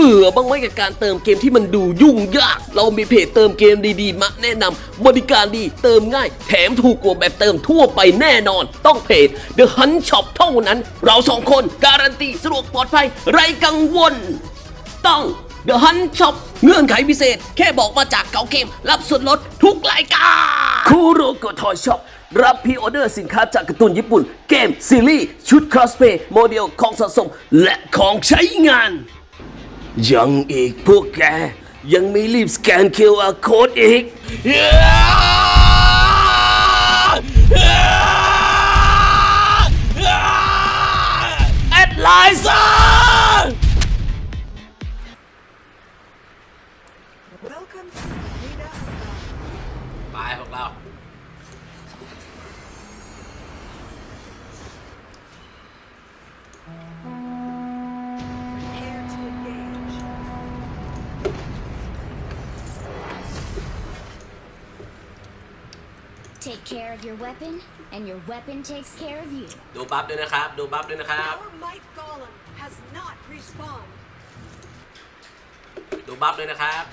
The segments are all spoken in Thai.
เบื่อบ้างไหมกับการเติมเกมที่มันดูยุ่งยาก เรามีเพจเติมเกมดีๆมาแนะนำบริการดีเติมง่าย แถมถูกกว่าแบบเติมทั่วไปแน่นอน ต้องเพจ The Hunt Shop เท่านั้น เราสองคนการันตีสะดวกปลอดภัยไร้กังวล ต้อง The Hunt Shop เงื่อนไขพิเศษ แค่บอกมาจากเก่าเกม รับส่วนลดทุกรายการคูโรโกทอยช็อปรับพรีออเดอร์สินค้าจากการ์ตูนญี่ปุ่น เกม ซีรีส์ ชุดคอสเพย์โมเดลของสะสม และของใช้งาน ยังอีกพวกแก ยังไม่รีบสแกน QR Code อีก แอดไลน์ซ่า Take care of your weapon, and your weapon takes care of you. ดูบัฟด้วยนะครับ ดูบัฟด้วยนะครับ Our might golem has not respawned. ดูบัฟด้วยนะครับ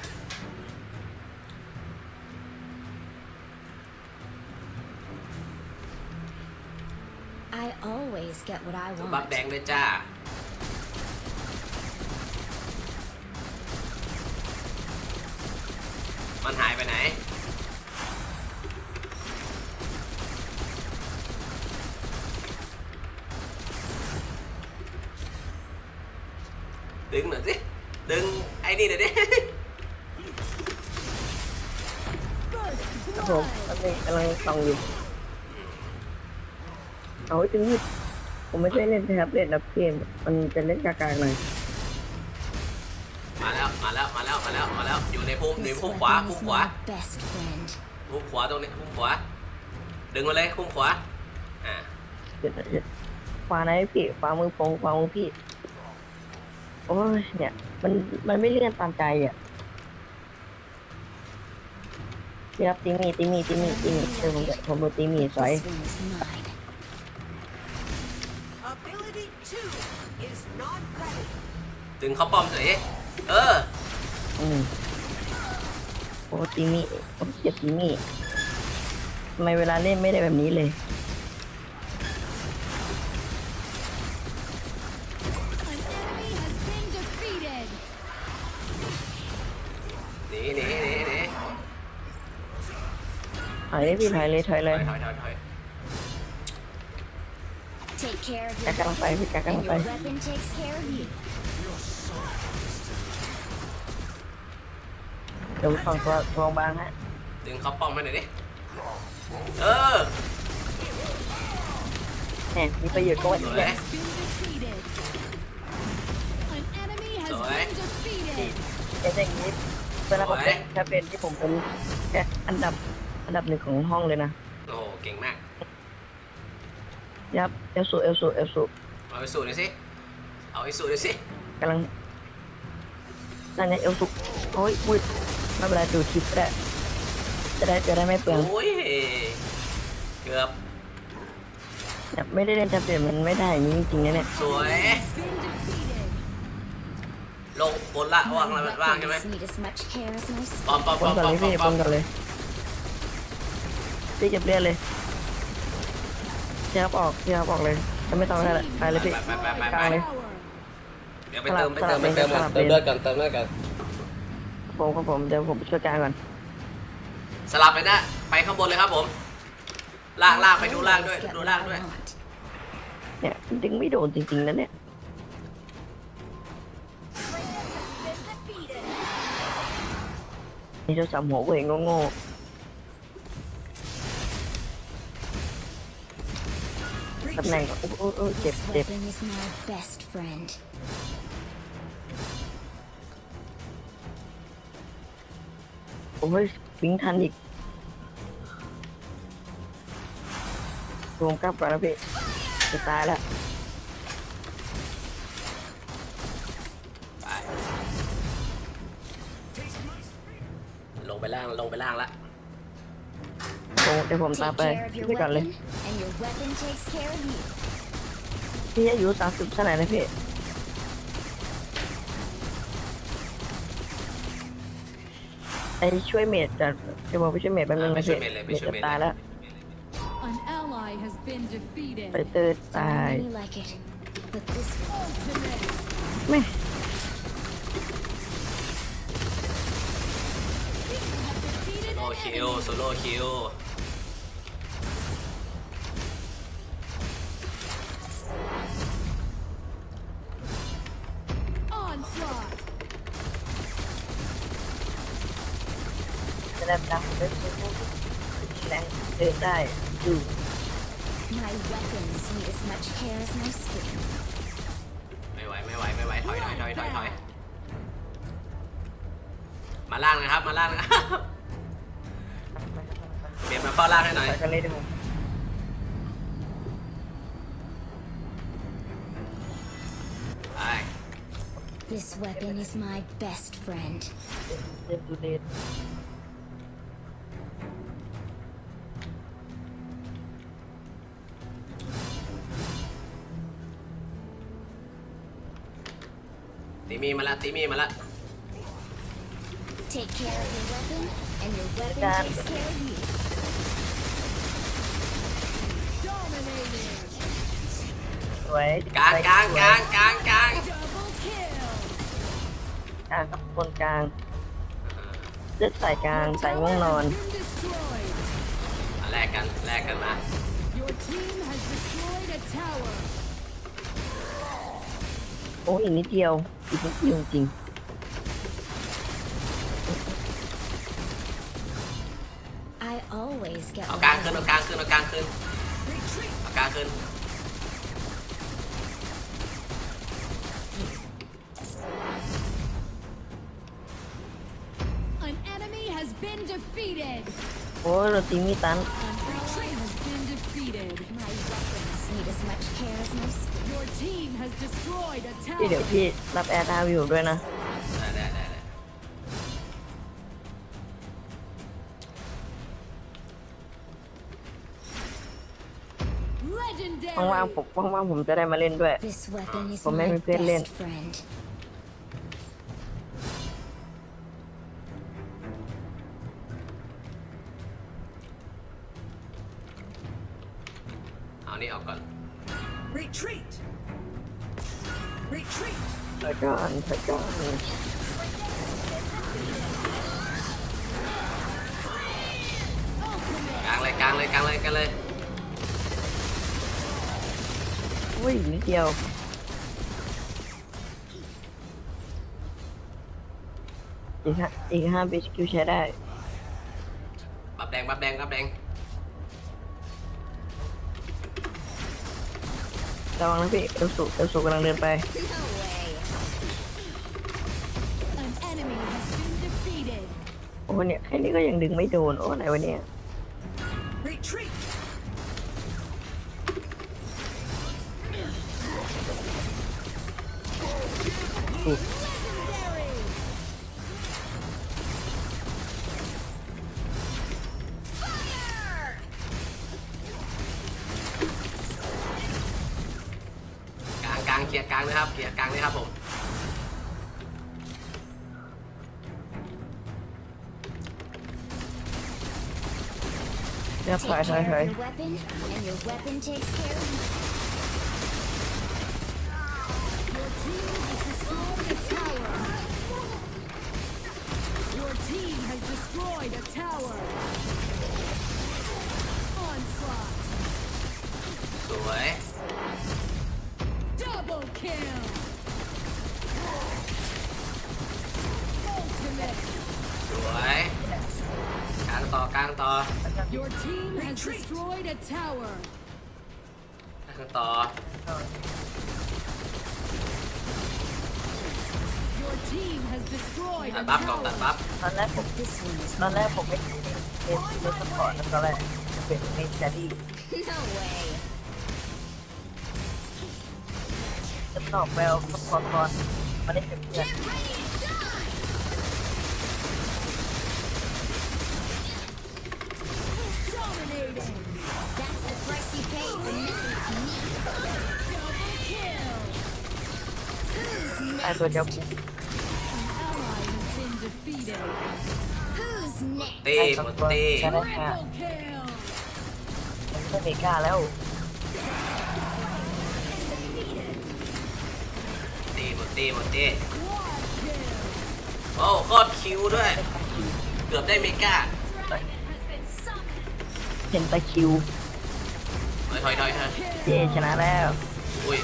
I always get what I ดูบัฟ want. แดงด้วยจ้า ดึงหน่อยสิ ดึงไอ้นี่หน่อยดิครับผมมันเป็นกำลังส่องอยู่เอาไว้ถึงนี่ผมไม่ใช่เล่นแท็บเล่นนับเกมมันจะเล่นกากๆหน่อยมาแล้วมาแล้วมาแล้วมาแล้วมาแล้วอยู่ในพุ่มอยู่ใน This พุ่มขวา weapon พุ่ม is ขวา my best friend. พุ่มขวาตรงนี้พุ่มขวา ดึงมาเลยพุ่มขวาอ่าเดี๋ยวนะเดี๋ยวขวาไหนพี่ขวามือพงขวามือพี่ โอ้ยเนี่ย มันมันไม่เลื่อนตามใจอะพี่ครับตีมีตีมีตีมีตีมีเดี๋ยวผมจะผมดูตีมีสวย This one is mine. Ability 2 is not ready. ดึงเข้าป้อมเฉยเออ อืมโอ้ตีมีโอ้เจ็บตีมีทำไมเวลาเล่นไม่ได้แบบนี้เลย อยเลยพี่ถอยเลยถอยถเลอยยถอยถอยถอย Take care of กั your กกำลังไป weapon, พี่กักกำลัง and ไป your weapon takes care of you. เดี๋ยวฝั่งตัวทองบางฮะดึงเข้าป้อมให้หน่อยดิ เออแหมมีประโยชน์ก็ว่าสที่วยเนี่ย Been defeated. An enemy has Rồi. been defeated. แค่อย่างนี้เวลาผมเล่นแค่เป็นที่ผมเป็นแค่อันดับ อันดับหนึ่งของห้องเลยนะ โอ้โหเก่งมากยับเอลสูเอลสูเอลสูเอาไปสูดหน่อยสิเอาไปสูดหน่อยสิกำลังนั่นไงเอลสูโอ้ยอุ้ยไม่เป็นไรดูคลิปก็ได้จะได้จะได้ไม่เปลืองโอ้ยเกือบแบบไม่ได้เล่นแท็บเล็ตมันไม่ได้อย่างนี้จริงๆนะเนี่ยสวย Been defeated. ลงบนละว่างอะไร My ว่างใช่ไหม weapons need as much care as my ปอมปอมปปอนมก่อนปอเลมยปอพี่มปอนมปก่อนเลย พี่เก็บเลือดเลยพี่ครับออกพี่ครับออกเลยจะไม่ต้องแล้วไปเลยพี่ไปไปไปกลางเลยเดี๋ยวไปเติมไปเติมไปเติมสลับเติมเลือดก่อนเติมเลือดก่อนผมครับผมเดี๋ยวผมไปช่วยกลางก่อนสลับเลยนะไปข้างบนเลยครับผมลางล่างไปดูลางด้วยดูลาง I ด้วย เนี่ยดึงไม่โดนจริงๆนะเนี่ยนี่จ้าสามหัวกูเองโง่ๆ ตำแหน่งโอ้โอ้โอ้เจ็บ This เจ็บ weapon is my best friend. โอ้ยวิ่งทันอีกรวมกลับก่อนนะพี่จะตายแล้วไปลงไปล่างลงไปล่างละผม เดี๋ยวผมตามไปด้วยกันเลยพี่อายุสามสิบเท่าไหร่นะพี่ไอช่วยเมดจัดเดี๋ยวผมช่วยเมดแปเมื่งนะพี่เมดจะตายแล้วไปเติร์ดตายไม่ คิวโซโล่คิว Onslaught. จะได้ดังได้แรงเดินได้ดู my weapons need as much care as my skin. ไม่ไหวไม่ไหวไม่ไหวถอยถอยถอยถอยถอยมาล่างนะครับ มาล่างนะครับ เปลี่ยนมาเฝ้าล่างให้หน่อย ไปกันเลยดีผม ไป This weapon is my best friend. เดินดูเลน ตีมีมาละตีมีมาละ Take care of your weapon, and your weapon Done. takes care of you. สวยกลางกลางกลางกลางกลาง Double kill. กลางกับคนกลางเลือดใส่กลางใส่ง่วงนอน Been destroyed. มาแลกกันแลกกันมา Your team has destroyed a tower. โอ้อีกนิดเดียวอีกนิดเดียวจริง I always get เอา what กลาง I ขึ้นเอา want. กลางขึ้นเอากลางขึ้นเอากลาง ขึ้น An enemy has been defeated. โอ้ยเราตีมีตัน An ally has been defeated. My weapons need as much care as my skin. Your team has destroyed a พี่เดี๋ยว tower. พี่รับแอร์ดาวอยู่ด้วยนะ ได้ได้ ว่างๆผมว่างๆผมจะได้มาเล่นด้วย This weapon is ผมไม่ my มีเพื่อนเล่น best friend. เอานี่ออกก่อน Retreat! Retreat! ถอยก่อนถอยก่อนกลางเลยกลางเลยกลางเลยกลางเลย อุ้ยอีกนิดเดียวอีกห้าอีกห้าบิสคิวใช้ได้บับแดงบับแดงบับแดงระวังนะพี่เอลสุเอลสุกำลังเดินไป No way. An enemy has been defeated. โอ้โหเนี่ยแค่นี้ก็ยังดึงไม่โดนโอ้ไหนวะเนี่ย กลางกลางเคลียร์กลางนะครับเคลียร์กลางเลยครับผมเรียบ Take ถอยถอยถ care อย of your weapon, and your weapon takes care of you. Destroyed a tower. Your team has destroyed a tower. Onslaught. สวย Double kill. Ultimate. สวยกลางต่อกลางต่อ Your team has destroyed a tower. กล ตั a ดบัฟก่อนตัด tower. บัฟตอนแรกผม This one is ตอนแรก mine. ผมไม่เป็นเป็นเป็นสปอร์ตนะตอนแรกเป็นเมนแคดี้ No way. จะตอบแววสปอร์ตก่อนมาเล่นเป็นเพื่อน Dominating. That's the price you pay for missing me. Double kill. ตายตัวเดียว An ตีหมดตีใช่ไหม Triple kill. มันไม่เมกาแล้วตีหมดตีหมดตีโอ้โคตรคิวด้วย เกือบได้เมกาเห็นตะคริวถอยถอยถอยถอยเย่ชนะแล้ว อุ้ย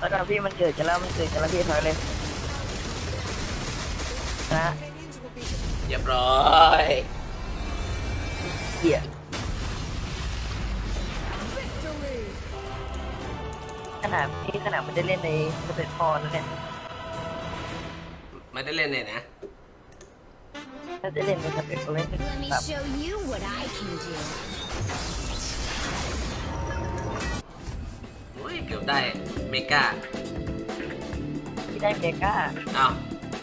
แล้วตอนพี่มันเกิดกันแล้วมันเกิดกันแล้วพี่ถอยเลยนะ Minions will be เรียบร้อยเหี้ย Victory. ขนาดนี่ขนาดมันได้เล่นในสเตปพอนะเนี่ยไม่ได้เล่นเลยนะถ้าได้เล่นในสเตปก็เล่น Let me แบบ show you what I can do. อุ้ยเกือบได้เมกาที่ได้เมกาอ้าว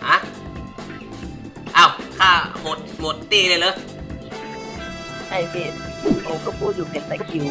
ฮะอ้าวค่าหมดหมดตีเลยเหรอไอ้พี่โอ้ก็พูดอยู่เป็นตะคริว